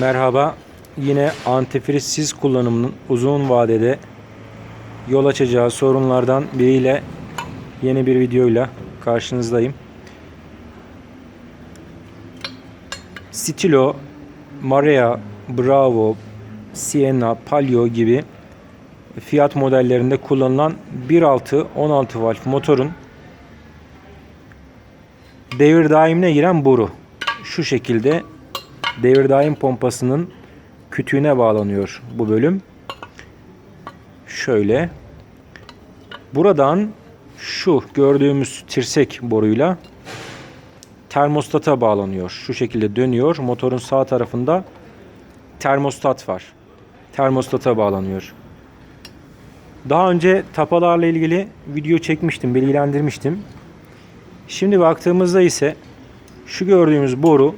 Merhaba. Yine antifrizsiz kullanımının uzun vadede yol açacağı sorunlardan biriyle yeni bir videoyla karşınızdayım. Stilo, Marea, Bravo, Sienna, Palio gibi Fiat modellerinde kullanılan 1.6 16 valf motorun devir daimine giren boru. Şu şekilde devir daim pompasının kütüğüne bağlanıyor bu bölüm. Şöyle. Buradan şu gördüğümüz tirsek boruyla termostata bağlanıyor. Şu şekilde dönüyor. Motorun sağ tarafında termostat var. Termostata bağlanıyor. Daha önce tapalarla ilgili video çekmiştim, bilgilendirmiştim. Şimdi baktığımızda ise şu gördüğümüz boru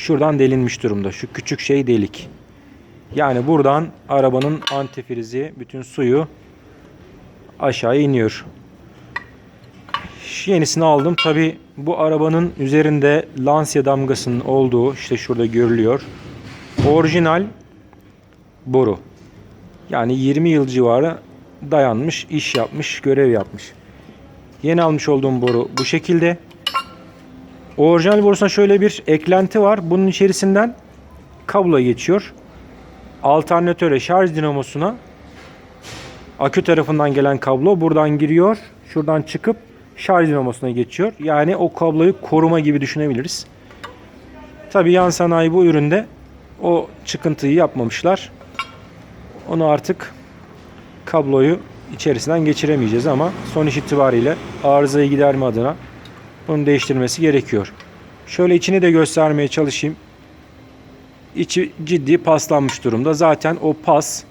şuradan delinmiş durumda. Şu küçük şey delik. Yani buradan arabanın antifrizi bütün suyu aşağı iniyor. Yenisini aldım. Tabi bu arabanın üzerinde Lancia damgasının olduğu işte şurada görülüyor. Orijinal boru. Yani 20 yıl civarı dayanmış, iş yapmış, görev yapmış. Yeni almış olduğum boru bu şekilde. Orijinal borusuna şöyle bir eklenti var. Bunun içerisinden kablo geçiyor. Alternatöre şarj dinamosuna akü tarafından gelen kablo buradan giriyor. Şuradan çıkıp şarj dinamosuna geçiyor. Yani o kabloyu koruma gibi düşünebiliriz. Tabi yan sanayi bu üründe o çıkıntıyı yapmamışlar. Onu artık kabloyu içerisinden geçiremeyeceğiz ama sonuç itibariyle arızayı giderme adına bunu değiştirmesi gerekiyor. Şöyle içini de göstermeye çalışayım. İçi ciddi paslanmış durumda. Zaten o pas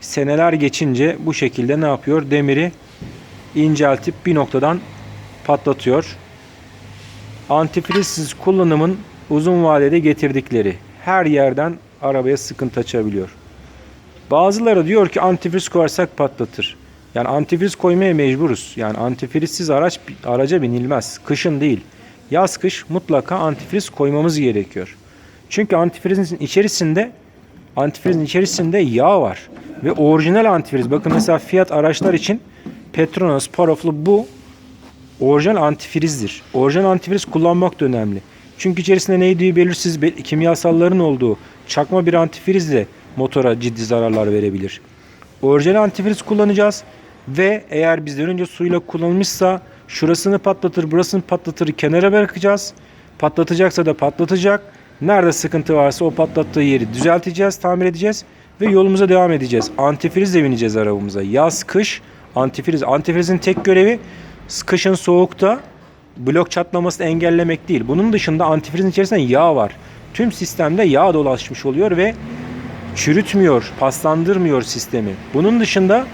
seneler geçince bu şekilde ne yapıyor? Demiri inceltip bir noktadan patlatıyor. Antifrizsiz kullanımın uzun vadede getirdikleri her yerden arabaya sıkıntı açabiliyor. Bazıları diyor ki antifriz koyarsak patlatır. Yani antifriz koymaya mecburuz. Yani antifrizsiz araç araca binilmez. Kışın değil. Yaz kış mutlaka antifriz koymamız gerekiyor. Çünkü antifrizin içerisinde antifrizin içerisinde yağ var. Ve orijinal antifriz. Bakın mesela Fiat araçlar için Petronas, Paraflu bu orijinal antifrizdir. Orijinal antifriz kullanmak da önemli. Çünkü içerisinde neydi belirsiz kimyasalların olduğu çakma bir antifrizle motora ciddi zararlar verebilir. Orijinal antifriz kullanacağız ve eğer bizden önce suyla kullanılmışsa şurasını patlatır, burasını patlatır, kenara bırakacağız. Patlatacaksa da patlatacak. Nerede sıkıntı varsa o patlattığı yeri düzelteceğiz, tamir edeceğiz ve yolumuza devam edeceğiz. Antifrizle bineceğiz arabamıza. Yaz, kış antifriz. Antifrizin tek görevi kışın soğukta blok çatlamasını engellemek değil. Bunun dışında antifrizin içerisinde yağ var. Tüm sistemde yağ dolaşmış oluyor ve çürütmüyor, paslandırmıyor sistemi. Bunun dışında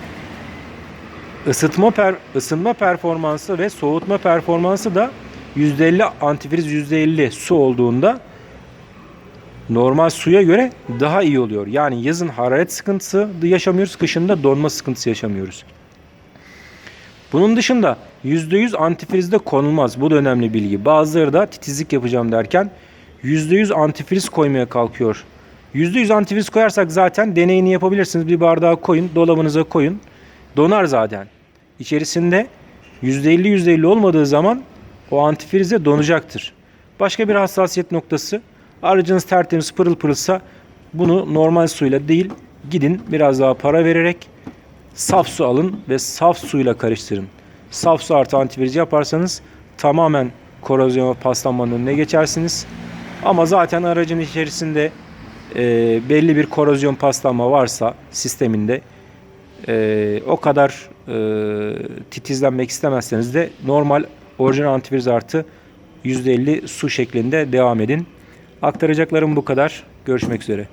ısıtma per, ısınma performansı ve soğutma performansı da %50 antifriz %50 su olduğunda normal suya göre daha iyi oluyor. Yani yazın hararet sıkıntısı yaşamıyoruz, kışında donma sıkıntısı yaşamıyoruz. Bunun dışında %100 antifriz de konulmaz. Bu da önemli bilgi. Bazıları da titizlik yapacağım derken %100 antifriz koymaya kalkıyor. %100 antifriz koyarsak zaten deneyini yapabilirsiniz. Bir bardağa koyun, dolabınıza koyun. Donar zaten. İçerisinde %50 %50 olmadığı zaman o antifriz de donacaktır. Başka bir hassasiyet noktası. Aracınız tertemiz pırıl pırılsa bunu normal suyla değil gidin biraz daha para vererek saf su alın ve saf suyla karıştırın. Saf su artı antifriz yaparsanız tamamen korozyon ve paslanmanın önüne geçersiniz. Ama zaten aracın içerisinde e, belli bir korozyon paslanma varsa sisteminde e, o kadar e, titizlenmek istemezseniz de normal orijinal antifriz artı %50 su şeklinde devam edin. Aktaracaklarım bu kadar. Görüşmek üzere.